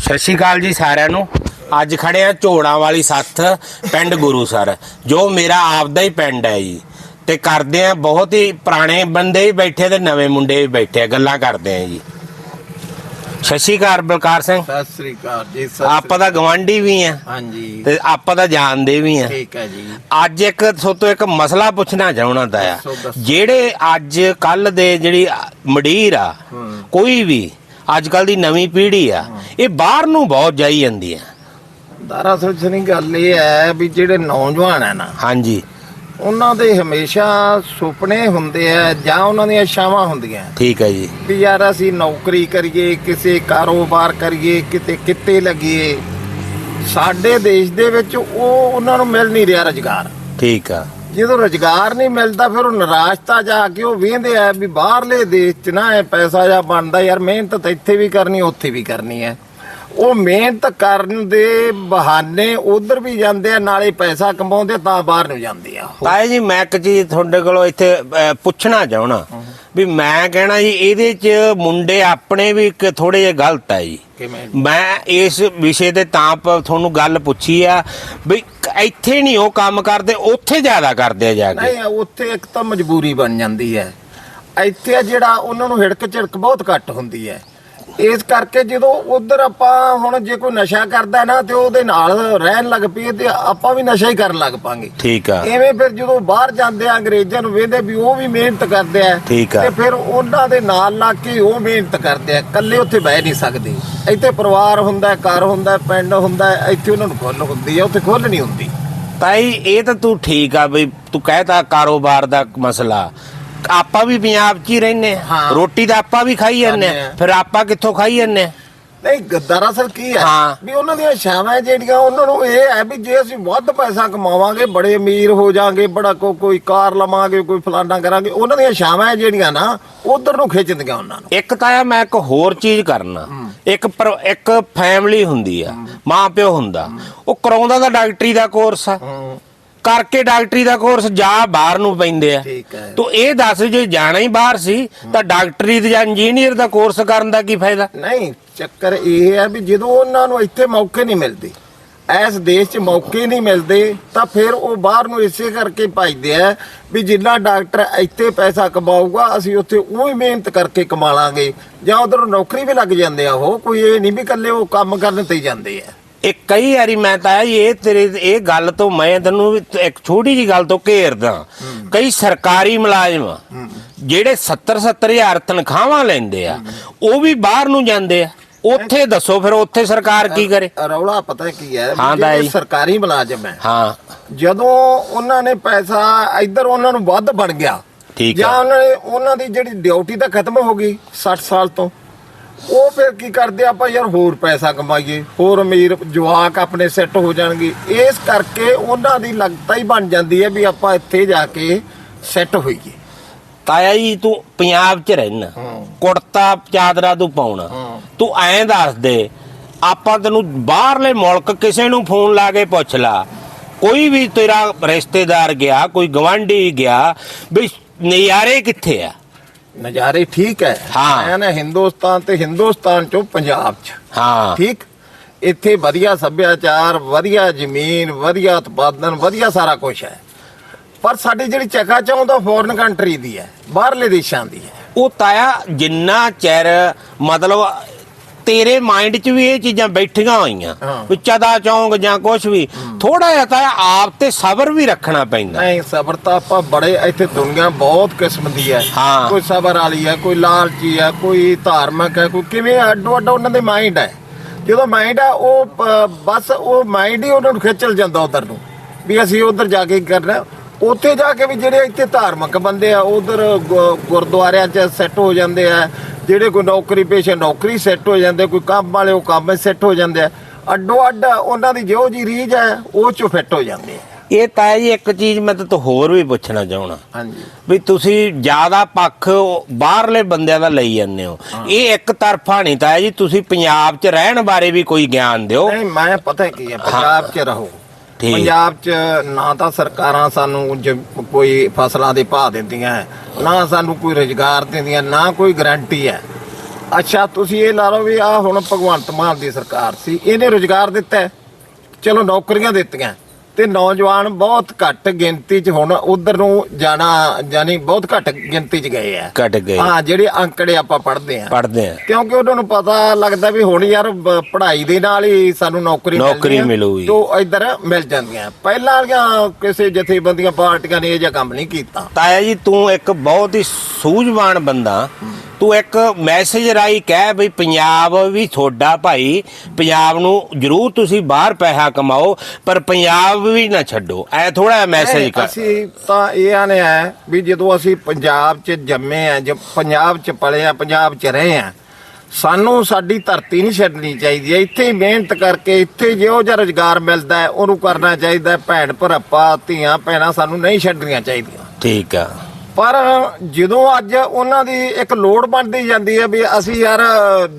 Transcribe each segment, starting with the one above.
ਸਤਿ ਸ਼੍ਰੀ ਅਕਾਲ ਜੀ ਸਾਰਿਆਂ ਨੂੰ। ਅੱਜ ਖੜੇ ਆ ਝੋੜਾਂ ਵਾਲੀ ਸੱਥ ਪਿੰਡ ਗੁਰੂ ਸਰ, ਜੋ ਮੇਰਾ ਆਪਦਾ ਹੀ ਪਿੰਡ ਹੈ ਜੀ। ਤੇ ਕਰਦੇ ਆ ਬਹੁਤ ਹੀ ਪੁਰਾਣੇ ਬੰਦੇ ਵੀ ਬੈਠੇ ਤੇ ਨਵੇਂ ਮੁੰਡੇ ਵੀ ਬੈਠੇ ਆ, ਗੱਲਾਂ ਕਰਦੇ ਆ ਜੀ। ਸਤਿ ਸ਼੍ਰੀ ਅਕਾਲ ਬਲਕਾਰ ਸਿੰਘ। ਸਤਿ ਸ੍ਰੀ ਅਕਾਲ ਜੀ ਸਤਿ ਆਪਾਂ ਤਾਂ ਗਵਾਂਢੀ ਵੀ ਆ। ਸ੍ਰੀ- ਹਾਂਜੀ। ਤੇ ਆਪਾਂ ਤਾਂ ਜਾਣਦੇ ਵੀ ਆ। ਠੀਕ ਹੈ ਜੀ। ਅੱਜ ਇੱਕ ਸੋਤੋ ਇੱਕ ਮਸਲਾ ਪੁੱਛਣਾ ਚਾਹਣਾ ਆ। ਦੱਸੋ, ਦੱਸੋ। ਜਿਹੜੇ ਅੱਜ ਕੱਲ ਦੇ ਜਿਹੜੀ ਮਡੀਰ ਆ ਹੂੰ। ਕੋਈ ਵੀ ਅੱਜ ਕੱਲ ਦੀ ਨਵੀਂ ਪੀੜ੍ਹੀ ਆ ਇਹ ਬਾਹਰ ਨੂੰ ਬਹੁਤ ਜਾਈ ਜਾਂਦੀ ਆ। ਦਰਅਸਲ ਸਨੀ ਗੱਲ ਇਹ ਹੈ ਵੀ ਜਿਹੜੇ ਨੌਜਵਾਨ ਹੈ ਨਾ ਹਾਂਜੀ। ਉਹਨਾਂ ਦੇ ਹਮੇਸ਼ਾ ਸੁਪਨੇ ਹੁੰਦੇ ਆ ਜਾਂ ਉਹਨਾਂ ਦੀਆਂ ਇੱਛਾਵਾਂ ਹੁੰਦੀਆਂ। ਠੀਕ ਹੈ ਜੀ। ਵੀ ਯਾਰ ਅਸੀਂ ਨੌਕਰੀ ਕਰੀਏ ਕਿਸੇ ਕਾਰੋਬਾਰ ਕਰੀਏ ਕਿਤੇ ਕਿੱਤੇ ਲੱਗੀਏ। ਸਾਡੇ ਦੇਸ਼ ਦੇ ਵਿੱਚ ਉਹ ਉਹਨਾਂ ਨੂੰ ਮਿਲ ਨਹੀਂ ਰਿਹਾ ਰੁਜ਼ਗਾਰ। ਠੀਕ ਆ। ਜਦੋਂ ਰੁਜ਼ਗਾਰ ਨਹੀਂ ਮਿਲਦਾ ਫਿਰ ਉਹ ਨਿਰਾਸ਼ਤਾ ਜਾ ਕੇ ਉਹ ਵੇਂਦੇ ਆ ਵੀ ਬਾਹਰਲੇ ਦੇਸ਼ 'ਚ ਨਾ ਇਹ ਪੈਸਾ ਜਾਂ ਬਣਦਾ ਯਾਰ ਮਿਹਨਤ ਤਾਂ ਇੱਥੇ ਵੀ ਕਰਨੀ ਉੱਥੇ ਵੀ ਕਰਨੀ ਹੈ ਉਹ ਮਿਹਨਤ ਕਰਨ ਦੇ ਬਹਾਨੇ ਉਧਰ ਵੀ ਜਾਂਦੇ ਆ ਨਾਲੇ ਪੈਸਾ ਕਮਾਉਂਦੇ ਤਾਂ ਬਾਹਰ ਨੂੰ ਜਾਂਦੇ ਆ। ਤਾਏ ਜੀ ਮੈਂ ਇੱਕ ਚੀਜ਼ ਤੁਹਾਡੇ ਕੋਲੋਂ ਇੱਥੇ ਅਹ, ਪੁੱਛਣਾ ਚਾਹਣਾ ਵੀ ਮੈਂ ਕਹਿਣਾ ਜੀ ਇਹਦੇ 'ਚ ਮੁੰਡੇ ਆਪਣੇ ਵੀ ਇੱਕ ਥੋੜੇ ਜਿਹਾ ਗਲਤ ਹੈ ਜੀ। ਕਿਵੇਂ? ਮੈਂ ਇਸ ਵਿਸ਼ੇ ਤੇ ਤਾਂ ਪ- ਤੁਹਾਨੂੰ ਗੱਲ ਪੁੱਛੀ ਆ ਵੀ ਇੱਥੇ ਨਹੀਂ ਉਹ ਕੰਮ ਕਰਦੇ ਉੱਥੇ ਜ਼ਿਆਦਾ ਕਰਦੇ ਆ ਜਾ ਕੇ। ਨਹੀਂ ਉੱਥੇ ਇੱਕ ਤਾਂ ਮਜਬੂਰੀ ਬਣ ਜਾਂਦੀ ਹੈ। ਇੱਥੇ ਆ ਜਿਹੜਾ ਉਹਨਾਂ ਨੂੰ ਹਿੜਕ ਝਿੜਕ ਬਹੁਤ ਘੱਟ ਹੁੰਦੀ ਹੈ। ਇਸ ਕਰਕੇ ਜਦੋਂ ਉਧਰ ਆਪਾਂ ਹੁਣ ਜੇ ਕੋਈ ਨਸ਼ਾ ਕਰਦਾ ਨਾ ਤੇ ਉਹਦੇ ਨਾਲ ਰਹਿਣ ਲੱਗ ਪਈਏ ਤੇ ਆਪਾਂ ਵੀ ਨਸ਼ਾ ਹੀ ਕਰਨ ਲੱਗ ਪਾਂਗੇ। ਠੀਕ ਆ। ਐਵੇਂ ਫਿਰ ਜਦੋਂ ਬਾਹਰ ਜਾਂਦੇ ਆ ਅੰਗਰੇਜ਼ਾਂ ਨੂੰ ਵੇਖਦੇ ਵੀ ਉਹ ਵੀ ਮਿਹਨਤ ਕਰਦੇ ਆ ਠੀਕ ਆ। ਤੇ ਫਿਰ ਉਹਨਾਂ ਦੇ ਨਾਲ ਲੱਗ ਕੇ ਉਹ ਮਿਹਨਤ ਕਰਦੇ ਆ ਇਕੱਲੇ ਉੱਥੇ ਬਹਿ ਨਹੀਂ ਸਕਦੇ। ਇੱਥੇ ਪਰਿਵਾਰ ਹੁੰਦਾ ਘਰ ਹੁੰਦਾ ਪਿੰਡ ਹੁੰਦਾ ਇੱਥੇ ਉਹਨਾਂ ਨੂੰ ਖੁੱਲ ਹੁੰਦੀ ਆ ਉੱਥੇ ਖੁੱਲ ਨਹੀਂ ਹੁੰਦੀ। ਤਾਈ ਇਹ ਤਾਂ ਤੂੰ ਠੀਕ ਆ ਬਈ ਤੂੰ ਕਹਿਤਾ ਕਾਰੋਬਾਰ ਦਾ ਮਸਲਾ। ਆਪਾਂ ਵੀ ਪੰਜਾਬ 'ਚ ਹੀ ਰਹਿੰਦੇ ਹਾਂ। ਰੋਟੀ ਤਾਂ ਆਪਾਂ ਵੀ ਖਾਈ ਜਾਂਦੇ ਆ। ਫਿਰ ਆਪਾਂ ਕਿੱਥੋਂ ਖਾਈ ਜਾਂਦੇ ਆ ਨਹੀਂ ਗ- ਦਰਅਸਲ ਕੀ ਹੈ ਹਾਂ। ਵੀ ਉਹਨਾਂ ਦੀਆਂ ਸ਼ਾਵਾਂ ਜਿਹੜੀਆਂ ਉਹਨਾਂ ਨੂੰ ਇਹ ਹੈ ਵੀ ਜੇ ਅਸੀਂ ਵੱਧ ਪੈਸਾ ਕਮਾਵਾਂਗੇ ਬੜੇ ਅਮੀਰ ਹੋ ਜਾਾਂਗੇ ਬੜਾ ਕੋ ਕੋਈ ਕਾਰ ਲਵਾਂਗੇ ਕੋਈ ਫਲਾਨਾ ਕਰਾਂਗੇ ਉਹਨਾਂ ਦੀਆਂ ਸ਼ਾਵਾਂ ਜਿਹੜੀਆਂ ਨਾ ਉਧਰ ਨੂੰ ਖਿੱਚਦੀਆਂ ਉਹਨਾਂ ਨੂੰ। ਇੱਕ ਤਾਂ ਆ ਮੈਂ ਇੱਕ ਹੋਰ ਚੀਜ਼ ਕਰਨਾ। ਇੱਕ ਪਰ- ਇੱਕ ਫੈਮਿਲੀ ਹੁੰਦੀ ਆ ਮਾਂ ਪਿਓ ਹੁੰਦਾ। ਉਹ ਕਰਾਉਂਦਾ ਤਾਂ ਡਾਕਟਰੀ ਦਾ ਕੋਰਸ ਆ। ਕਰਕੇ ਡਾਕਟਰੀ ਦਾ ਕੋਰਸ ਜਾ ਬਾਹਰ ਨੂੰ ਪੈਂਦੇ ਆ। ਠੀਕ ਹੈ। ਤੂੰ ਇਹ ਦੱਸ ਜੇ ਜਾਣਾ ਹੀ ਬਾਹਰ ਸੀ ਤਾਂ ਡਾਕਟਰੀ ਜਾਂ ਇੰਜੀਨੀਅਰ ਦਾ ਕੋਰਸ ਕਰਨ ਦਾ ਕੀ ਫਾਇਦਾ? ਨਹੀਂ ਚੱਕਰ ਇਹ ਹੈ ਵੀ ਜਦੋਂ ਉਹਨਾਂ ਨੂੰ ਇੱਥੇ ਮੌਕੇ ਨਹੀਂ ਮਿਲਦੇ ਇਸ ਦੇਸ਼ 'ਚ ਮੌਕੇ ਨਹੀਂ ਮਿਲਦੇ ਤਾਂ ਫਿਰ ਉਹ ਬਾਹਰ ਨੂੰ ਇਸੇ ਕਰਕੇ ਭਜਦੇ ਆ ਵੀ ਜਿੰਨਾ ਡਾਕਟਰ ਇੱਥੇ ਪੈਸਾ ਕਮਾਊਗਾ ਅਸੀਂ ਉੱਥੇ ਉਹ ਮਿਹਨਤ ਕਰਕੇ ਕਮਾ ਲਾਂਗੇ। ਜਾਂ ਉਧਰ ਨੌਕਰੀ ਵੀ ਲੱਗ ਜਾਂਦੇ ਆ ਉਹ ਕੋਈ ਇਹ ਨਹੀਂ ਵੀ ਇਕੱਲੇ ਉਹ ਕੰਮ ਕਰਨ ਤੇ ਹੀ ਜਾਂਦੇ ਆ। ਇਹ ਕਈ ਵਾਰੀ ਮੈਂ ਤਾਂ ਇਹ ਤੇਰੇ ਇਹ ਗੱਲ ਤੋਂ ਮੈਂ ਤੈਨੂੰ ਇੱਕ ਛੋਟੀ ਜੀ ਗੱਲ ਤੋਂ ਘੇਰਦਾ ਕਈ ਸਰਕਾਰੀ ਮੁਲਾਜ਼ਮ ਜਿਹੜੇ 70 70000 ਤਨਖਾਹਾਂ ਲੈਂਦੇ ਆ ਉਹ ਵੀ ਬਾਹਰ ਨੂੰ ਜਾਂਦੇ ਆ। ਉੱਥੇ ਦੱਸੋ ਫਿਰ ਉੱਥੇ ਸਰਕਾਰ ਕੀ ਕਰੇ? ਰੌਲਾ ਪਤਾ ਕੀ ਹੈ ਹਾਂ ਜਿਹੜੇ। ਸਰਕਾਰੀ ਮੁਲਾਜ਼ਮ ਹੈ ਹਾਂ। ਜਦੋਂ ਉਹਨਾਂ ਨੇ ਪੈਸਾ ਇੱਧਰ ਉਹਨਾਂ ਨੂੰ ਵੱਧ ਬਣ ਗਿਆ ਠੀਕ ਜਾਂ ਉਹਨਾਂ ਨੇ ਉਹਨਾਂ ਦੀ ਜਿਹੜੀ ਡਿਊਟੀ ਤਾਂ ਖਤਮ ਹੋ ਗਈ 60 ਸਾਲ ਤੋਂ ਉਹ ਫਿਰ ਕੀ ਕਰਦੇ ਆ, ਆਪਾਂ ਯਾਰ ਹੋਰ ਪੈਸਾ ਕਮਾਈਏ ਹੋਰ ਅਮੀਰ ਜਵਾਕ ਆਪਣੇ ਸੈੱਟ ਹੋ ਜਾਣਗੇ। ਇਸ ਕਰਕੇ ਉਹਨਾਂ ਦੀ ਲਗਤਾ ਹੀ ਬਣ ਜਾਂਦੀ ਹੈ ਵੀ ਆਪਾਂ ਇੱਥੇ ਜਾ ਕੇ ਸੈੱਟ ਹੋਈਏ। ਤਾਇਆ ਜੀ ਤੂੰ ਪੰਜਾਬ 'ਚ ਰਹਿਣਾ ਕੁੜਤਾ ਚਾਦਰਾ ਤੂੰ ਪਾਉਣਾ। ਤੂੰ ਐਂ ਦੱਸ ਦੇ ਆਪਾਂ ਤੈਨੂੰ ਬਾਹਰਲੇ ਮੁਲਕ ਕਿਸੇ ਨੂੰ ਫੋਨ ਲਾ ਕੇ ਪੁੱਛ ਲਾ। ਕੋਈ ਵੀ ਤੇਰਾ ਰਿਸ਼ਤੇਦਾਰ ਗਿਆ ਕੋਈ ਗਵਾਂਢੀ ਗਿਆ ਵੀ ਨਜ਼ਾਰੇ ਕਿੱਥੇ ਆ? ਨਜ਼ਾਰੇ ਠੀਕ ਹੈ। ਹਾਂ। ਨਾ ਹਿੰਦੁਸਤਾਨ ਤੇ ਹਿੰਦੁਸਤਾਨ ਚੋਂ ਪੰਜਾਬ 'ਚ। ਹਾਂ। ਠੀਕ? ਇੱਥੇ ਵਧੀਆ ਸੱਭਿਆਚਾਰ ਵਧੀਆ ਜ਼ਮੀਨ ਵਧੀਆ ਉਤਪਾਦਨ ਵਧੀਆ ਸਾਰਾ ਕੁਝ ਹੈ। ਪਰ ਸਾਡੀ ਜਿਹੜੀ ਚੱਕਾ ਚਾਹੁੰਦਾ ਫੋਰਨ ਕੰਟਰੀ ਦੀ ਹੈ ਬਾਹਰਲੇ ਦੇਸ਼ਾਂ ਦੀ ਹੈ। ਉਹ ਤਾਇਆ ਜਿੰਨਾ ਚਿਰ ਮਤਲਬ ਤੇਰੇ ਮਾਈਂਡ 'ਚ ਵੀ ਇਹ ਚੀਜ਼ਾਂ ਬੈਠੀਆਂ ਹੋਈਆਂ। ਵੀ ਚਦਾ ਚੌਂਕ ਜਾਂ ਕੁਝ ਵੀ। ਥੋੜਾ ਜਿਹਾ ਤਾਇਆ ਆਪ ਤੇ ਸਬਰ ਵੀ ਰੱਖਣਾ ਪੈਂਦਾ। ਨਹੀਂ ਸਬਰ ਤਾਂ ਆਪਾਂ ਬੜੇ ਇੱਥੇ ਦੁਨੀਆ ਬਹੁਤ ਕਿਸਮ ਦੀ ਹੈ। ਕੋਈ ਸਬਰ ਵਾਲੀ ਹੈ ਕੋਈ ਲਾਲਚੀ ਹੈ ਕੋਈ ਧਾਰਮਿਕ ਹੈ ਕੋਈ ਕਿਵੇਂ ਅੱਡੋ ਅੱਡ ਉਹਨਾਂ ਦੇ ਮਾਈਂਡ ਹੈ। ਜਦੋਂ ਮਾਈਂਡ ਹੈ ਉਹ ਬਸ ਉਹ ਮਾਈਂਡ ਹੀ ਉਹਨਾਂ ਨੂੰ ਖਿੱਚਲ ਜਾਂਦਾ ਉਧਰ ਨੂੰ। ਵੀ ਅਸੀਂ ਉਧਰ ਜਾ ਕੇ ਕੀ ਕਰਨਾ। ਉੱਥੇ ਜਾ ਕੇ ਵੀ ਜਿਹੜੇ ਇੱਥੇ ਧਾਰਮਿਕ ਬੰਦੇ ਆ ਉਧਰ ਗੁਰਦੁਆਰਿਆਂ 'ਚ ਸੈੱਟ ਹੋ ਜਾਂਦੇ ਆ। ਜਿਹੜੇ ਕੋਈ ਨੌਕਰੀ ਪੇਸ਼ੇ ਨੌਕਰੀ ਸੈੱਟ ਹੋ ਜਾਂਦੇ ਕੋਈ ਕੰਮ ਵਾਲੇ ਉਹ ਕੰਮ ਸੈੱਟ ਹੋ ਜਾਂਦੇ ਆ। ਅੱਡੋ ਅੱਡ ਉਹਨਾਂ ਦੀ ਜਿਹੋ ਜੀ ਰੀਝ ਹੈ ਉਹ 'ਚੋਂ ਫਿੱਟ ਹੋ ਜਾਂਦੇ ਆ। ਇਹ ਤਾਂ ਜੀ ਇੱਕ ਚੀਜ਼ ਮੈਂ ਤਾਂ ਹੋਰ ਵੀ ਪੁੱਛਣਾ ਚਾਹਣਾ ਹਾਂਜੀ। ਵੀ ਤੁਸੀਂ ਜ਼ਿਆਦਾ ਪੱਖ ਬਾਹਰਲੇ ਬੰਦਿਆਂ ਦਾ ਲਈ ਜਾਂਦੇ ਹੋ। ਇਹ ਇੱਕ ਤਰਫਾ ਨਹੀਂ ਤਾਂ ਜੀ ਤੁਸੀਂ ਪੰਜਾਬ 'ਚ ਰਹਿਣ ਬਾਰੇ ਵੀ ਕੋਈ ਗਿਆਨ ਦਿਓ। ਨਹੀਂ ਮੈਂ ਪਤਾ ਕੀ ਹੈ। ਪੰਜਾਬ 'ਚ ਰਹੋ। ਠੀਕ। ਪੰਜਾਬ 'ਚ ਨਾ ਤਾਂ ਸਰਕਾਰਾਂ ਸਾਨੂੰ ਜ- ਕੋਈ ਫਸਲਾਂ ਦੇ ਭਾਅ ਦਿੰਦੀਆਂ ਹੈ, ਨਾ ਸਾਨੂੰ ਕੋਈ ਰੁਜ਼ਗਾਰ ਦਿੰਦੀਆਂ ਨਾ ਕੋਈ ਗਾਰੰਟੀ ਹੈ ਅੱਛਾ ਤੁਸੀਂ ਇਹ ਲਾ ਲਓ ਵੀ ਆ ਹੁਣ ਭਗਵੰਤ ਮਾਨ ਦੀ ਸਰਕਾਰ ਸੀ ਇਹਨੇ ਰੁਜ਼ਗਾਰ ਦਿੱਤਾ ਹੈ। ਚਲੋ ਨੌਕਰੀਆਂ ਦਿੱਤੀਆਂ ਤੇ ਨੌਜਵਾਨ ਬਹੁਤ ਘੱਟ ਗਿਣਤੀ 'ਚ ਹੁਣ ਉਧਰ ਨੂੰ ਜਾਣਾ ਜਾਨੀ ਬਹੁਤ ਘੱਟ ਗਿਣਤੀ 'ਚ ਗਏ ਆ। ਘਟ ਗਏ। ਹਾਂ ਜਿਹੜੇ ਅੰਕੜੇ ਆਪਾਂ ਪੜ੍ਹਦੇ ਆ। ਪੜਦੇ ਆ। ਕਿਉਂਕਿ ਉਹਨਾਂ ਨੂੰ ਪਤਾ ਲੱਗਦਾ ਵੀ ਹੁਣ ਯਾਰ ਬ- ਪੜ੍ਹਾਈ ਦੇ ਨਾਲ ਹੀ ਸਾਨੂੰ ਨੌਕਰੀ ਨੌਕਰੀ ਆ, ਮਿਲੂਗੀ। ਤੋਂ ਇੱਧਰ ਮਿਲ ਜਾਂਦੀਆਂ। ਪਹਿਲਾਂ ਵਾਲੀਆਂ ਕਿਸੇ ਜਥੇਬੰਦੀਆਂ ਪਾਰਟੀਆਂ ਨੇ ਇਹ ਜਿਹਾ ਕੰਮ ਨਹੀਂ ਕੀਤਾ। ਤਾਇਆ ਜੀ ਤੂੰ ਇੱਕ ਬਹੁਤ ਹੀ ਸੂਝਵਾਨ ਬੰਦਾ। ਤੂੰ ਇੱਕ ਮੈਸੇਜ ਰਾਈ ਕਹਿ ਬਈ ਪੰਜਾਬ ਵੀ ਤੁਹਾਡਾ ਭਾਈ ਪੰਜਾਬ ਨੂੰ ਜਰੂਰ ਤੁਸੀਂ ਬਾਹਰ ਪੈਸਾ ਕਮਾਓ ਪਰ ਪੰਜਾਬ ਵੀ ਨਾ ਛੱਡੋ। ਐ ਥੋੜਾ ਮੈਸੇਜ ਕਰ। ਅਸੀਂ ਤਾਂ ਇਹ ਆਨੇ ਆ ਵੀ ਜਦੋਂ ਅਸੀਂ ਪੰਜਾਬ 'ਚ ਜੰਮੇ ਆ ਜਦ ਪੰਜਾਬ 'ਚ ਪਲੇ ਆ ਪੰਜਾਬ 'ਚ ਰਹੇ ਆ ਸਾਨੂੰ ਸਾਡੀ ਧਰਤੀ ਨਹੀਂ ਛੱਡਣੀ ਚਾਹੀਦੀ ਹੈ। ਇੱਥੇ ਹੀ ਮਿਹਨਤ ਕਰਕੇ ਇੱਥੇ ਜਿਹੋ ਜਿਹਾ ਰੁਜ਼ਗਾਰ ਮਿਲਦਾ ਹੈ ਉਹਨੂੰ ਕਰਨਾ ਚਾਹੀਦਾ ਹੈ। ਭੈਣ ਭਰਾਪਾ ਧੀਆਂ ਭੈਣਾਂ ਸਾਨੂੰ ਨਹੀਂ ਛੱਡਣੀਆਂ ਚਾਹੀਦੀਆਂ। ਠੀਕ ਆ। ਪਰ ਜਦੋਂ ਅੱਜ ਉਹਨਾਂ ਦੀ ਇੱਕ ਲੋੜ ਬਣਦੀ ਜਾਂਦੀ ਹੈ ਵੀ ਅਸੀਂ ਯਾਰ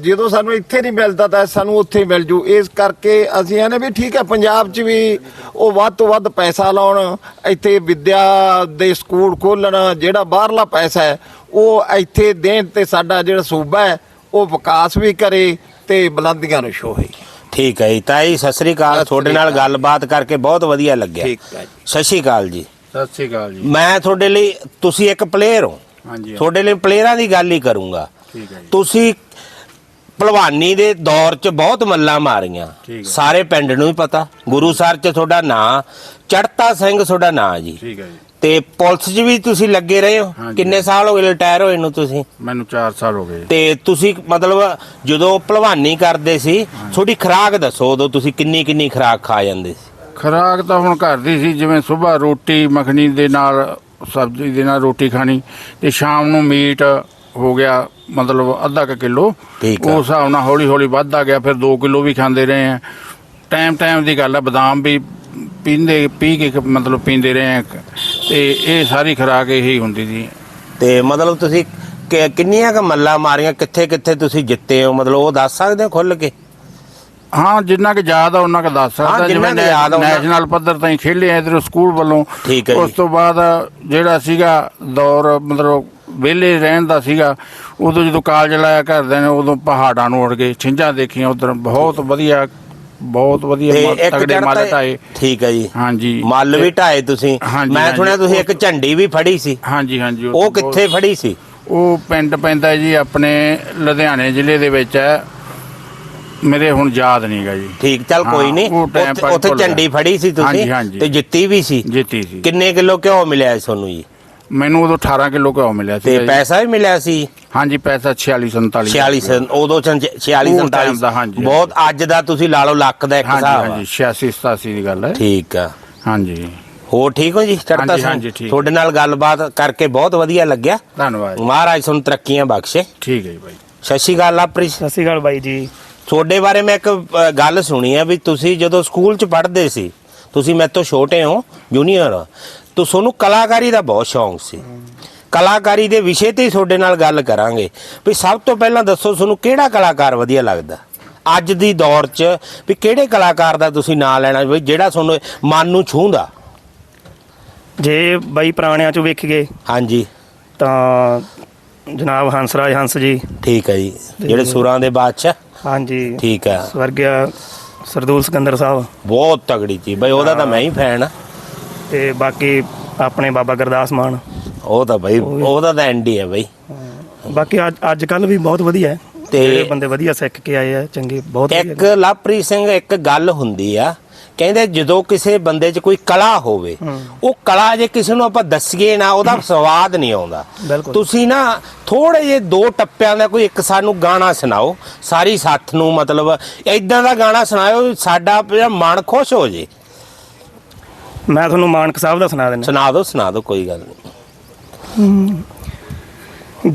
ਜਦੋਂ ਸਾਨੂੰ ਇੱਥੇ ਨਹੀਂ ਮਿਲਦਾ ਤਾਂ ਸਾਨੂੰ ਉੱਥੇ ਮਿਲ ਜੂ ਇਸ ਕਰਕੇ ਅਸੀਂ ਇਹਨੇ ਵੀ ਠੀਕ ਹੈ ਪੰਜਾਬ 'ਚ ਵੀ ਉਹ ਵੱਧ ਤੋਂ ਵੱਧ ਪੈਸਾ ਲਾਉਣ ਇੱਥੇ ਵਿੱਦਿਆ ਦੇ ਸਕੂਲ ਖੋਲਣ ਜਿਹੜਾ ਬਾਹਰਲਾ ਪੈਸਾ ਹੈ ਉਹ ਇੱਥੇ ਦੇਣ ਤੇ ਸਾਡਾ ਜਿਹੜਾ ਸੂਬਾ ਹੈ ਉਹ ਵਿਕਾਸ ਵੀ ਕਰੇ ਤੇ ਬੁਲੰਦੀਆਂ ਨੂੰ ਛੋਹੇ। ਠੀਕ ਹੈ ਜੀ। ਤਾਈ ਸਤਿ ਸ੍ਰੀ ਅਕਾਲ। ਤੁਹਾਡੇ ਨਾਲ ਗੱਲਬਾਤ ਕਰਕੇ ਬਹੁਤ ਵਧੀਆ ਲੱਗਿਆ। ਠੀਕ ਹੈ ਜੀ। ਸਤਿ ਸ੍ਰੀ ਅਕਾਲ ਜੀ। ਸਤਿ ਸ੍ਰੀ ਅਕਾਲ ਜੀ। ਮੈਂ ਤੁਹਾਡੇ ਲਈ ਤੁਸੀਂ ਇੱਕ ਪਲੇਅਰ ਹੋ। ਹਾਂਜੀ ਤੁਹਾਡੇ ਲਈ ਪਲੇਅਰਾਂ ਦੀ ਗੱਲ ਹੀ ਕਰੂੰਗਾ। ਠੀਕ ਹੈ ਜੀ। ਤੁਸੀਂ ਭਲਵਾਨੀ ਦੇ ਦੌਰ 'ਚ ਬਹੁਤ ਮੱਲਾਂ ਮਾਰੀਆਂ। ਠੀਕ ਹੈ। ਸਾਰੇ ਪਿੰਡ ਨੂੰ ਹੀ ਪਤਾ। ਗੁਰੂ ਸਰ 'ਚ ਤੁਹਾਡਾ ਨਾਂ ਚੜਤਾ ਸਿੰਘ ਤੁਹਾਡਾ ਨਾਂ ਜੀ। ਠੀਕ ਹੈ ਜੀ। ਤੇ ਪੁਲਿਸ 'ਚ ਵੀ ਤੁਸੀਂ ਲੱਗੇ ਰਹੇ ਹੋ। ਹਾਂਜੀ। ਕਿੰਨੇ ਸਾਲ ਹੋ ਗਏ ਰਿਟਾਇਰ ਹੋਏ ਨੂੰ ਤੁਸੀਂ? ਮੈਨੂੰ 4 ਸਾਲ ਹੋ ਗਏ। ਤੇ ਤੁਸੀਂ ਮਤਲਬ ਜਦੋਂ ਭਲਵਾਨੀ ਕਰਦੇ ਸੀ ਤੁਹਾਡੀ ਖੁਰਾਕ ਦੱਸੋ ਉਦੋਂ ਤੁਸੀਂ ਕਿੰਨੀ ਕਿੰਨੀ ਖੁਰਾਕ ਖਾ ਜਾਂਦੇ ਸੀ? ਖੁਰਾਕ ਤਾਂ ਹੁਣ ਘਰ ਦੀ ਸੀ ਜਿਵੇਂ ਸਵੇਰ ਰੋਟੀ ਮੱਖਣੀ ਦੇ ਨਾਲ ਸਬਜ਼ੀ ਦੇ ਨਾਲ ਰੋਟੀ ਖਾਣੀ ਤੇ ਸ਼ਾਮ ਨੂੰ ਮੀਟ ਹੋ ਗਿਆ ਮਤਲਬ ਅੱਧਾ ਕੁ ਕਿਲੋ। ਠੀਕ ਆ। ਉਸ ਹਿਸਾਬ ਨਾਲ ਹੌਲੀ ਹੌਲੀ ਵੱਧਦਾ ਗਿਆ ਫਿਰ 2 ਕਿਲੋ ਵੀ ਖਾਂਦੇ ਰਹੇ ਆ। ਟਾਈਮ ਟਾਈਮ ਦੀ ਗੱਲ ਹੈ ਬਦਾਮ ਵੀ ਪੀਂਦੇ ਪੀ ਕੇ ਮਤਲਬ ਪੀਂਦੇ ਰਹੇ ਆ। ਤੇ ਇਹ ਸਾਰੀ ਖੁਰਾਕ ਇਹੀ ਹੁੰਦੀ ਸੀ। ਤੇ ਮਤਲਬ ਤੁਸੀਂ ਕਿ- ਕਿੰਨੀਆਂ ਕ ਮੱਲਾਂ ਮਾਰੀਆਂ ਕਿੱਥੇ ਕਿੱਥੇ ਤੁਸੀਂ ਜਿੱਤੇ ਹੋ? ਮਤਲਬ ਉਹ ਦੱਸ ਸਕਦੇ ਹੋ ਖੁੱਲ ਕੇ? ਹਾਂ ਜਿੰਨਾ ਕਿ ਯਾਦ ਆ ਉਹਨਾਂ ਕਿ ਦੱਸ ਸਕਦਾ। ਉਹਨਾਂ- ਨੈਸ਼ਨਲ ਪੱਧਰ ਤਾਈਂ ਖੇਲੇ ਆ ਇਧਰ ਸਕੂਲ ਵੱਲੋਂ। ਉਸ ਤੋਂ ਬਾਅਦ ਜਿਹੜਾ ਸੀਗਾ ਦੌਰ ਮਤਲਬ ਵਿਹਲੇ ਰਹਿਣ ਦਾ ਸੀਗਾ ਉਦੋਂ ਜਦੋਂ ਕਾਲਜ ਲਾਇਆ ਘਰਦਿਆਂ ਨੇ ਉਦੋਂ ਪਹਾੜਾਂ ਨੂੰ ਉੜ ਗਏ ਛਿੰਝਾਂ ਦੇਖੀਆਂ ਉਧਰ। ਬਹੁਤ ਵਧੀਆ ਬਹੁਤ ਵਧੀਆ ਤੇ ਤਗੜੇ ਮੱਲ ਢਾਏ। ਠੀਕ ਹੈ ਜੀ। ਹਾਂਜੀ। ਮੱਲ ਵੀ ਢਾਏ ਤੁਸੀਂ। ਮੈਂ। ਸੁਣਿਆ ਤੁਸੀਂ ਇੱਕ ਝੰਡੀ ਵੀ ਫੜੀ ਸੀ। ਹਾਂਜੀ ਹਾਂਜੀ ਉਹ ਕਿੱਥੇ ਫੜੀ ਸੀ? ਉਹ ਪਿੰਡ ਪੈਂਦਾ ਜੀ ਆਪਣੇ ਲੁਧਿਆਣੇ ਜ਼ਿਲ੍ਹੇ ਦੇ ਵਿੱਚ ਹੈ। ਮੇਰੇ ਹੁਣ ਯਾਦ ਨਹੀਂਗਾ ਜੀ। ਠੀਕ ਚੱਲ ਹਾਂ, ਕੋਈ ਨਹੀਂ ਉਹ time ਉੱਥੇ- ਪਰ ਉੱਥੇ ਭੁੱਲ ਗਿਆ। ਝੰਡੀ ਫੜੀ ਸੀ ਹਾਂਜੀ, ਤੁਸੀਂ ਹਾਂਜੀ। ਤੇ ਜਿੱਤੀ ਵੀ ਸੀ। ਜਿੱਤੀ ਸੀ। ਕਿੰਨੇ ਕਿਲੋ ਘਿਓ ਮਿਲਿਆ ਸੀ ਤੁਹਾਨੂੰ ਜੀ? ਮੈਨੂੰ ਉਦੋਂ 18 ਕਿਲੋ ਘਿਓ ਮਿਲਿਆ ਸੀ ਤੇ ਪੈਸਾ ਵੀ ਮਿਲਿਆ ਸੀ? ਹਾਂਜੀ ਪੈਸਾ 46 47 46 ਸੰ ਉਦੋਂ 46 ਉਹ time 47 ਦਾ, ਹਾਂਜੀ। ਬਹੁਤ ਅੱਜ ਦਾ ਤੁਸੀਂ ਲਾ ਲਓ ਲੱਖ ਦਾ ਇੱਕ ਹਾਂਜੀ ਹਿਸਾਬ ਆ। ਹਾਂਜੀ 86 87 ਦੀ ਗੱਲ ਹੈ। ਠੀਕ ਆ। ਹਾਂਜੀ। ਹੋਰ ਠੀਕ ਹੋ ਜੀ? ਚੜਤਾ ਹਾਂਜੀ, ਹਾਂਜੀ, ਠੀਕ। ਤੁਹਾਡੇ ਨਾਲ ਗੱਲਬਾਤ ਕਰਕੇ ਬਹੁਤ ਵਧੀਆ ਲੱਗਿਆ। ਧੰਨਵਾਦ ਮਹਾਰਾਜ ਤੁਹਾਨੂੰ ਤਰੱਕੀਆਂ ਬਖਸ਼ੇ। ਠੀਕ ਹੈ ਜੀ ਬਾਈ ਸਤਿ ਸ਼੍ਰੀ ਅਕਾਲ ਲਾਪਰੀ। ਸਤਿ ਸ਼੍ਰੀ ਅਕਾਲ ਬਾਈ ਜੀ। ਤੁਹਾਡੇ ਬਾਰੇ ਮੈਂ ਇੱਕ ਅ, ਗੱਲ ਸੁਣੀ ਹੈ ਵੀ ਤੁਸੀਂ ਜਦੋਂ ਸਕੂਲ 'ਚ ਪੜ੍ਹਦੇ ਸੀ ਤੁਸੀਂ ਮੇਰੇ ਤੋਂ ਛੋਟੇ ਹੋ ਜੂਨੀਅਰ ਤਾਂ ਤੁਹਾਨੂੰ ਕਲਾਕਾਰੀ ਦਾ ਬਹੁਤ ਸ਼ੌਂਕ ਸੀ। ਕਲਾਕਾਰੀ ਦੇ ਵਿਸ਼ੇ ਤੇ ਹੀ ਤੁਹਾਡੇ ਨਾਲ ਗੱਲ ਕਰਾਂਗੇ। ਵੀ ਸਭ ਤੋਂ ਪਹਿਲਾਂ ਦੱਸੋ ਤੁਹਾਨੂੰ ਕਿਹੜਾ ਕਲਾਕਾਰ ਵਧੀਆ ਲੱਗਦਾ? ਅੱਜ ਦੀ ਦੌਰ 'ਚ ਵੀ ਕਿਹੜੇ ਕਲਾਕਾਰ ਦਾ ਤੁਸੀਂ ਨਾਂ ਲੈਣਾ ਵੀ ਜਿਹੜਾ ਤੁਹਾਨੂੰ ਮਨ ਨੂੰ ਛੂੰਹਦਾ? ਜੇ ਬਾਈ ਪੁਰਾਣਿਆਂ ਚੋਂ ਵੇਖੀਏ ਹਾਂਜੀ। ਤਾਂ ਜਨਾਬ ਹੰਸਰਾਜ ਹੰਸ ਜੀ। ਠੀਕ ਹੈ ਜੀ। ਜਿਹੜੇ ਸੁਰਾਂ ਦੇ ਬਾਦਸ਼ਾਹ। ਹਾਂਜੀ। ਠੀਕ ਹੈ ਸਵਰਗਿਆ ਸਰਦੂਲ ਸਿਕੰਦਰ ਸਾਹਿਬ। ਬਹੁਤ ਤਗੜੀ ਚੀਜ਼ ਬਈ ਉਹਦਾ ਤਾਂ ਮੈਂ ਹੀ ਫੈਨ ਆ। ਤੇ ਬਾਕੀ ਆਪਣੇ ਬਾਬਾ ਗੁਰਦਾਸ ਮਾਨ। ਉਹ ਤਾਂ ਬਈ ਉਹਦਾ ਤਾਂ ਐਂਡੀ ਹੈ ਬਈ। ਬਾਕੀ ਅੱਜ ਅੱਜ ਕੱਲ ਵੀ ਬਹੁਤ ਵਧੀਆ ਹੈ। ਤੇ- ਬੰਦੇ ਵਧੀਆ ਸਿੱਖ ਕੇ ਆਏ ਆ ਚੰਗੇ ਬਹੁਤ ਇੱਕ ਲਵਪ੍ਰੀਤ ਸਿੰਘ ਇੱਕ ਗੱਲ ਹੁੰਦੀ ਆ। ਕਹਿੰਦੇ ਜਦੋਂ ਕਿਸੇ ਬੰਦੇ 'ਚ ਕੋਈ ਕਲਾ ਹੋਵੇ ਉਹ ਕਲਾ ਜੇ ਕਿਸੇ ਨੂੰ ਆਪਾਂ ਦੱਸੀਏ ਨਾ ਉਹਦਾ ਸਵਾਦ ਨਹੀਂ ਆਉਂਦਾ। ਤੁਸੀਂ ਨਾ ਥੋੜੇ ਜੇ ਦੋ ਟੱਪਿਆਂ ਦਾ ਕੋਈ ਇੱਕ ਸਾਨੂੰ ਗਾਣਾ ਸੁਣਾਓ ਸਾਰੀ ਸਾਥ ਨੂੰ ਮਤਲਬ ਇਦਾਂ ਦਾ ਗਾਣਾ ਸੁਣਾਓ ਸਾਡਾ ਮਨ ਖੁਸ਼ ਹੋ ਜੇ। ਮੈਂ ਤੁਹਾਨੂੰ ਮਾਨਕ ਸਾਹਿਬ ਦਾ ਸੁਣਾ ਦਿੰਦਾ। ਸੁਣਾ ਦਿਓ ਸੁਣਾ ਦਿਓ ਕੋਈ ਗੱਲ ਨਹੀਂ।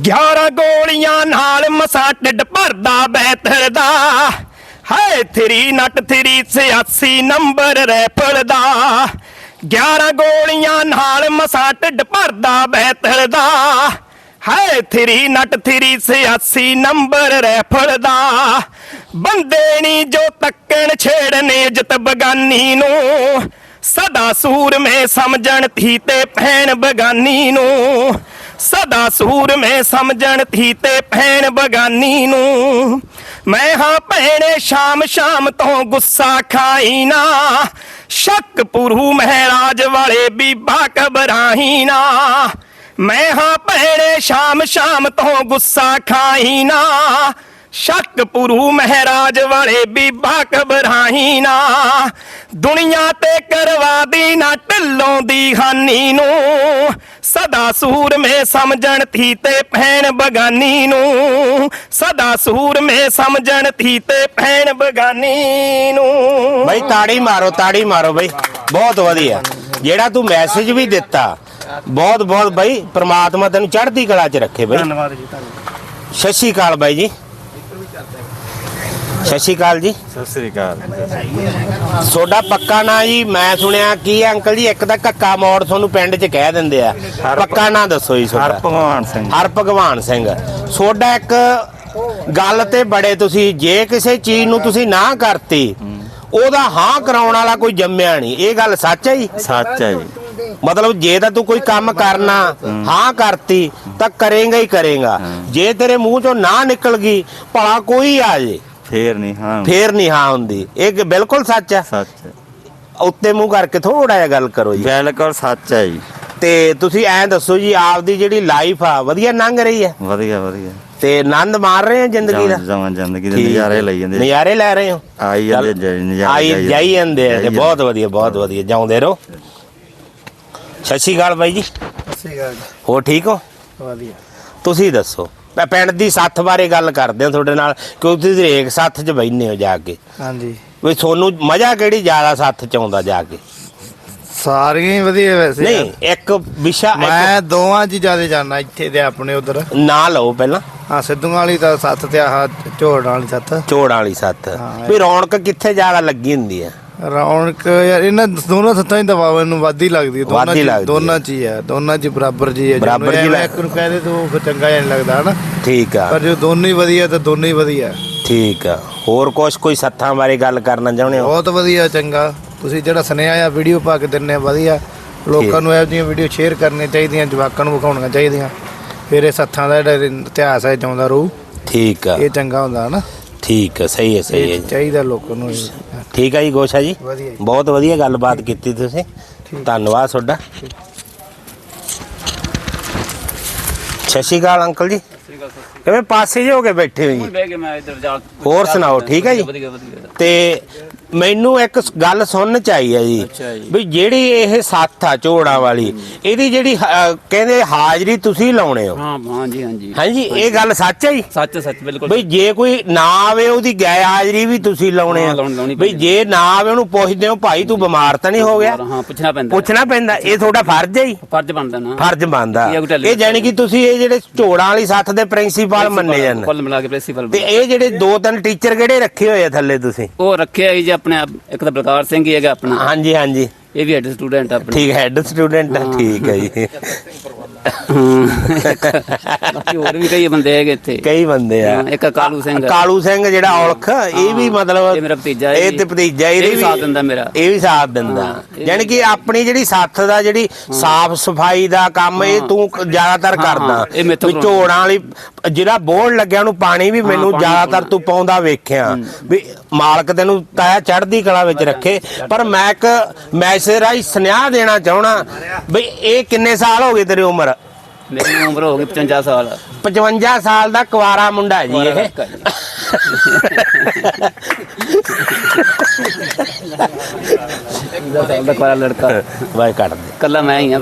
11 ਗੋਲੀਆਂ ਨਾਲ ਮਸਾ ਢਿੱਡ ਭਰਦਾ ਦਾ ਹਾਏ three not three 86 number rifle ਦਾ 11 ਗੋਲੀਆਂ ਨਾਲ ਮਸਾ ਢਿੱਡ ਭਰਦਾ ਬੈਤਲ ਦਾ ਹਾਏ three not three 86 number rifle ਦਾ ਬੰਦੇ ਨਹੀਂ ਜੋ ਤੱਕਣ ਛੇੜਨੇ ਜਿਤ ਬਗਾਨੀ ਨੂੰ। ਸਦਾ ਸੂਰ ਮੈਂ ਸਮਝਣ ਥੀ ਤੇ ਭੈਣ ਬਗਾਨੀ ਨੂੰ। ਸਦਾ ਸੂਰ ਮੈਂ ਸਮਝਣ ਥੀ ਤੇ ਭੈਣ ਬਗਾਨੀ ਨੂੰ। ਮੈਂ ਹਾਂ ਭੈਣੇ ਸ਼ਾਮ ਸ਼ਾਮ ਤੋਂ ਗੁੱਸਾ ਖਾਈ ਨਾ। ਸ਼ੱਕ ਪੁਰੂ ਮਹਾਰਾਜ ਵਾਲੇ ਬੀਬਾ ਘਬਰਾਈ ਨਾ। ਮੈਂ ਹਾਂ ਭੈਣੇ ਸ਼ਾਮ ਸ਼ਾਮ ਤੋਂ ਗੁੱਸਾ ਖਾਈ ਨਾ। ਸ਼ੱਕ ਪੁਰੂ ਮਹਾਰਾਜ ਵਾਲੇ ਬੀਬਾ ਘਬਰਾਈ ਨਾ ਦੁਨੀਆ ਤੇ ਕਰਵਾ ਦੀ ਨਾ ਢਿੱਲੋਂ ਦੀ ਹਾਨੀ ਨੂੰ। ਸਦਾ ਸੂਰਮੇ ਸਮਝਣ ਥੀ ਤੇ ਭੈਣ ਬਗਾਨੀ ਨੂੰ। ਸਦਾ ਸੂਰਮੇ ਸਮਝਣ ਥੀ ਤੇ ਭੈਣ ਬਗਾਨੀ ਨੂੰ। ਬਈ ਤਾੜੀ ਮਾਰੋ ਤਾੜੀ ਮਾਰੋ ਬਈ। ਬਹੁਤ ਵਧੀਆ। ਜਿਹੜਾ ਤੂੰ ਮੈਸੇਜ ਵੀ ਦਿੱਤਾ ਬਹੁਤ ਬਹੁਤ ਬਈ ਪ੍ਰਮਾਤਮਾ ਤੈਨੂੰ ਚੜ੍ਹਦੀ ਕਲਾ 'ਚ ਰੱਖੇ ਬਈ। ਧੰਨਵਾਦ ਜੀ ਧੰਨਵਾਦ। ਸਤਿ ਸ਼੍ਰੀ ਅਕਾਲ ਬਾਈ ਜੀ। ਸਤਿ ਸ਼੍ਰੀ ਅਕਾਲ ਜੀ। ਸਤਿ ਸ੍ਰੀ ਅਕਾਲ। ਤੁਹਾਡਾ ਪੱਕਾ ਨਾਂ ਜੀ ਮੈਂ ਸੁਣਿਆ ਕੀ ਅੰਕਲ ਜੀ ਇੱਕ ਤਾਂ ਕੱਕਾ ਮੋੜ ਤੁਹਾਨੂੰ ਪਿੰਡ 'ਚ ਕਹਿ ਦਿੰਦੇ ਆ। ਪੱਕਾ ਨਾਂ ਦੱਸੋ ਜੀ ਹਰ ਤੁਹਾਡਾ ਭਗਵਾਨ ਸਿੰਘ। ਹਰ ਭਗਵਾਨ ਸਿੰਘ। ਤੁਹਾਡਾ ਇੱਕ ਗੱਲ ਤੇ ਬੜੇ ਤੁਸੀਂ ਜੇ ਕਿਸੇ ਚੀਜ਼ ਨੂੰ ਤੁਸੀਂ ਨਾ ਕਰਤੀ ਉਹਦਾ ਹਾਂ ਕਰਾਉਣ ਵਾਲਾ ਕੋਈ ਜੰਮਿਆ ਨਹੀਂ। ਇਹ ਗੱਲ ਸੱਚ ਹੈ ਜੀ? ਸੱਚ ਹੈ ਜੀ। ਮਤਲਬ ਜੇ ਤਾਂ ਤੂੰ ਕੋਈ ਕੰਮ ਕਰਨਾ ਹਾਂ ਕਰਤੀ ਤਾਂ ਕਰੇਗਾ ਹੀ ਕਰੇਗਾ। ਜੇ ਤੇਰੇ ਮੂੰਹ ਚੋਂ ਨਾ ਨਿਕਲ ਗਈ ਭਲਾ ਕੋਈ ਆ ਜੇ। ਫੇਰ ਨਹੀਂ ਹਾਂ ਫੇਰ ਨਹੀਂ ਹਾਂ ਹੁੰਦੀ। ਇਹ ਬਿਲਕੁਲ ਸੱਚ ਹੈ। ਸੱਚ ਹੈ। ਉੱਤੇ ਮੂੰਹ ਕਰਕੇ ਥੋੜਾ ਜਿਹਾ ਗੱਲ ਕਰੋ ਜੀ। ਬਿਲਕੁਲ ਸੱਚ ਹੈ ਜੀ। ਤੇ ਤੁਸੀਂ ਐਂ ਦੱਸੋ ਜੀ ਆਪਦੀ ਜਿਹੜੀ ਲਾਈਫ ਆ ਵਧੀਆ ਲੰਘ ਰਹੀ ਹੈ? ਵਧੀਆ ਵਧੀਆ। ਤੇ ਆਨੰਦ ਮਾਰ ਰਹੇ ਹੋ ਜ਼ਿੰਦਗੀ ਦਾ? ਜਮਾਂ ਜ਼ਿੰਦਗੀ ਦੇ ਠੀਕ ਨਜ਼ਾਰੇ। ਲਈ ਜਾਂਦੇ। ਨਜ਼ਾਰੇ ਲੈ ਰਹੇ ਹੋ? ਆਈ ਜਾਂਦੇ ਨਜ਼ਾਰੇ ਆਈ ਜਾਈ ਜਾਈ ਜਾਂਦੇ। ਆ ਤੇ ਬਹੁਤ ਵਧੀਆ ਬਹੁਤ ਵਧੀਆ। ਜਾਉਂਦੇ ਰਹੋ। ਸਤਿ ਸ਼੍ਰੀ ਅਕਾਲ ਬਾਈ ਜੀ। ਹੋ ਠੀਕ ਹੋ? ਵਧੀਆ। ਤੁਸੀਂ ਦੱਸੋ। ਮੈਂ ਪਿੰਡ ਦੀ ਸੱਥ ਬਾਰੇ ਗੱਲ ਕਰਦੇ ਹਾਂ ਤੁਹਾਡੇ ਨਾਲ ਕਿਉਂਕਿ ਤੁਸੀਂ ਹਰੇਕ ਸੱਥ 'ਚ ਬੈਠਨੇ ਹੋ ਜਾ ਕੇ। ਹਾਂਜੀ। ਵੀ ਤੁਹਾਨੂੰ ਮਜ਼ਾ ਕਿਹੜੀ ਜ਼ਿਆਦਾ ਸੱਥ 'ਚ ਆਉਂਦਾ ਜਾ ਕੇ? ਸਾਰੀਆਂ ਹੀ ਵਧੀਆ ਵੈਸੇ ਨਹੀਂ ਇੱਕ ਵਿਸ਼ਾ ਇੱਕ- ਮੈਂ ਦੋਵਾਂ 'ਚ ਹੀ ਜ਼ਿਆਦਾ ਜਾਣਾ ਇੱਥੇ ਤੇ ਆਪਣੇ ਉਧਰ। ਨਾਂ ਲਓ ਪਹਿਲਾਂ। ਹਾਂ ਸਿੱਧੂਆਂ ਵਾਲੀ ਤਾਂ ਸੱਤ ਤੇ ਆਹ ਝੋੜ ਵਾਲੀ ਸੱਤ ਚੋੜਾਂ ਵਾਲੀ ਸੱਥ। ਹਾਂ, ਵੀ ਰੌਣਕ ਕਿੱਥੇ ਜ਼ਿਆਦਾ ਲੱਗੀ ਹੁੰਦੀ ਆ? ਰੌਣਕ ਯਾਰ ਇਹਨਾਂ ਦੋਨਾਂ ਸੱਤਾਂ ਹੀ ਦਬਾਅ ਨੂੰ ਹੀ ਲੱਗਦੀ ਹੈ, ਦੋਨਾਂ ਵੱਧ ਹੀ 'ਚ ਲੱਗਦੀ ਦੋਨਾਂ 'ਚ ਹੀ ਹੈ ਦੋਨਾਂ 'ਚ ਬਰਾਬਰ ਜੀ ਹੈ। ਬਰਾਬਰ ਜੀ ਐਵੇਂ ਲੱਗ- ਇੱਕ ਨੂੰ ਕਹਦੇ ਤਾਂ ਫਿਰ ਚੰਗਾ ਜਿਹਾ ਨਹੀਂ ਲੱਗਦਾ ਹਨਾ? ਠੀਕ ਆ। ਪਰ ਜੇ ਦੋਨੋਂ ਹੀ ਵਧੀਆ ਤਾਂ ਦੋਨੋਂ ਹੀ ਵਧੀਆ। ਠੀਕ ਆ। ਹੋਰ ਕੁਛ ਕੋਈ ਸੱਥਾਂ ਬਾਰੇ ਗੱਲ ਕਰਨਾ ਚਾਹੁੰਦੇ ਹੋ? ਬਹੁਤ ਵਧੀਆ ਚੰਗਾ। ਤੁਸੀਂ ਜਿਹੜਾ ਸੁਨੇਹਾ ਆ ਵੀਡੀਓ ਪਾ ਕੇ ਦਿੰਨੇ ਆ ਵਧੀਆ। ਲੋਕਾਂ ਨੂੰ ਇਹੋ ਜਿਹੀਆਂ ਵੀਡੀਓ ਸ਼ੇਅਰ ਕਰਨੀਆਂ ਚਾਹੀਦੀਆਂ ਜਵਾਕਾਂ ਨੂੰ ਵਿਖਾਉਣੀਆਂ ਚਾਹੀਦੀਆਂ। ਫਿਰ ਇਹ ਸੱਥਾਂ ਦਾ ਜਿਹੜਾ ਇਤਿਹਾਸ ਹੈ ਜਿਉਂਦਾ ਰਹੂ। ਠੀਕ ਆ। ਇਹ ਚੰਗਾ ਹੁੰਦਾ ਹਨਾ? ਠੀਕ ਆ ਸਹੀ ਹੈ ਸਹੀ ਹੈ ਇਹ ਜੀ। ਚਾਹੀਦਾ ਲੋਕਾਂ ਨੂੰ ਇਹ। ਠੀਕ ਆ ਜੀ ਗੋਸ਼ਾ ਜੀ? ਵਧੀਆ ਜੀ। ਬਹੁਤ ਵਧੀਆ ਗੱਲਬਾਤ ਕੀਤੀ ਤੁਸੀਂ। ਧੰਨਵਾਦ ਤੁਹਾਡਾ। ਸਤਿ ਸ਼੍ਰੀ ਅਕਾਲ ਅੰਕਲ ਜੀ। ਕਿਵੇਂ ਪਾਸੇ ਜਿਹੇ ਹੋ ਕੇ ਬੈਠੇ ਹੋ ਜੀ ਬਹਿ ਕੇ ਮੈਂ ਇੱਧਰ ਜਾ ਹੋਰ ਸੁਣਾਓ, ਠੀਕ ਹੈ ਜੀ? ਵਧੀਆ ਵਧੀਆ ਤੇ ਮੈਨੂੰ ਇੱਕ ਸ- ਗੱਲ ਸੁਣਨ ਚ ਆਈ ਹੈ ਜੀ ਅੱਛਾ ਜੀ। ਵੀ ਜਿਹੜੀ ਇਹ ਸੱਥ ਆ ਝੋੜਾਂ ਵਾਲੀ ਇਹਦੀ ਜਿਹੜੀ ਹ- ਕਹਿੰਦੇ ਹਾਜ਼ਰੀ ਤੁਸੀਂ ਲਾਉਣੇ ਹੋ। ਹਾਂ ਹਾਂ ਜੀ ਹਾਂ ਜੀ। ਹਾਂਜੀ ਇਹ ਗੱਲ ਸੱਚ ਹੈ ਜੀ? ਸੱਚ ਸੱਚ ਬਿਲਕੁਲ ਬਈ ਜੇ ਕੋਈ ਨਾ ਆਵੇ ਉਹਦੀ ਗੈਰ ਹਾਜ਼ਰੀ ਵੀ ਤੁਸੀਂ ਲਾਉਣੇ ਆ। ਹਾਂ, ਲਾਉਣੀ- ਲਾਉਣੀ ਬਈ ਪੈਂਦੀ। ਜੇ ਨਾ ਆਵੇ ਉਹਨੂੰ ਪੁੱਛਦੇ ਹੋ ਭਾਈ ਤੂੰ ਬਿਮਾਰ ਤਾਂ ਨਹੀਂ ਹੋ ਗਿਆ? ਹਾਂ ਪੁੱਛਣਾ ਪੈਂਦਾ। ਪੁੱਛਣਾ ਪੈਂਦਾ ਇਹ ਤੁਹਾਡਾ ਫਰਜ਼ ਹੈ ਜੀ? ਫਰਜ਼ ਬਣਦਾ ਨਾ। ਫਰਜ਼ ਬਣਦਾ। ਇਹ ਜਾਣੀ ਕਿ ਤੁਸੀਂ ਇਹ ਜਿਹੜੇ ਝੋੜਾਂ ਵਾਲੀ ਸੱਥ ਦੇ ਪ੍ਰਿੰਸੀਪਲ ਮੰਨੇ ਜਾਂਦੇ ਕੁੱਲ ਮਿਲਾ ਕੇ ਪ੍ਰਿੰਸੀਪਲ ਤੇ ਇਹ ਜਿਹੜੇ ਦੋ ਤਿੰਨ ਟੀਚਰ ਕਿਹੜੇ ਰੱਖੇ ਹੋਏ ਆ ਥੱਲੇ ਤੁਸੀਂ? ਉਹ ਰੱਖਿਆ ਜੀ ਆਪਣੇ ਆਪ ਇੱਕ ਤਾਂ ਬਲਕਾਰ ਸਿੰਘ ਹੀ ਹੈਗਾ ਆਪਣਾ। ਹਾਂਜੀ ਹਾਂਜੀ। ਇਹ ਵੀ ਹੈਡ ਸਟੂਡੈਂਟ ਆਪਣਾ। ਠੀਕ ਹੈਡ ਸਟੂਡੈਂਟ ਠੀਕ ਹੈ ਜੀ। ਬਾਕੀ ਹੋਰ ਵੀ ਕਈ ਬੰਦੇ ਹੈਗੇ ਇੱਥੇ। ਕਈ ਬੰਦੇ ਆ। ਹਾਂ, ਇੱਕ ਕਾਲੂ ਸਿੰਘ। ਕਾਲੂ ਸਿੰਘ ਜਿਹੜਾ ਔਲਖ ਇਹ ਵੀ ਮਤਲਬ ਇਹ ਮੇਰਾ ਭਤੀਜਾ ਹੈ ਇਹ ਜੀ। ਤੇ ਭਤੀਜਾ ਇਹ ਇਹਦੇ ਵੀ ਸਾਥ ਦਿੰਦਾ ਮੇਰਾ। ਇਹ ਵੀ ਸਾਥ ਦਿੰਦਾ। ਇਹ ਯਾਨੀ ਕਿ ਆਪਣੀ ਜਿਹੜੀ ਸੱਥ ਦਾ ਜਿਹੜੀ ਸਾਫ਼ ਸਫ਼ਾਈ ਦਾ ਕੰਮ ਇਹ ਤੂੰ ਕ- ਜ਼ਿਆਦਾਤਰ ਹਾਂ, ਕਰਦਾ। ਵੀ ਝੋੜਾਂ ਵਾਲੀ ਜਿਹੜਾ ਬੋਰਡ ਲੱਗਿਆ ਉਹਨੂੰ ਪਾਣੀ ਵੀ ਮੈਨੂੰ ਪਾਣੀ ਜ਼ਿਆਦਾਤਰ। ਤੂੰ ਪਾਉਂਦਾ ਵੇਖਿਆ। ਵੀ ਮਾਲਕ ਤੈਨੂੰ ਤਾਇਆ ਚੜ੍ਹਦੀ ਕਲਾ ਵਿੱਚ ਰੱਖੇ। ਪਰ ਮੈਂ ਇੱਕ ਮੈਸੇਜ ਰਾਹੀਂ ਸੁਨੇਹਾ ਦੇਣਾ ਚਾਹਣਾ ਵੀ ਇਹ ਕਿੰਨੇ ਸਾਲ ਹੋ ਗਏ ਤੇਰੀ ਉਮਰ? ਮੇਰੀ ਉਮਰ ਹੋ ਗਈ 55 ਸਾਲ। 55 ਸਾਲ ਦਾ ਕੁਵਾਰਾ ਮੁੰਡਾ ਹੈ ਜੀ ਇਹ। ਲੜਕਾ ਜੀ। ਸਾਲ ਦਾ ਕੁਆਰਾ ਲੜਕਾ। ਵਾਏ ਕੱਟ ਦੇ। ਕੱਲਾ ਮੈਂ ਹੀ ਆ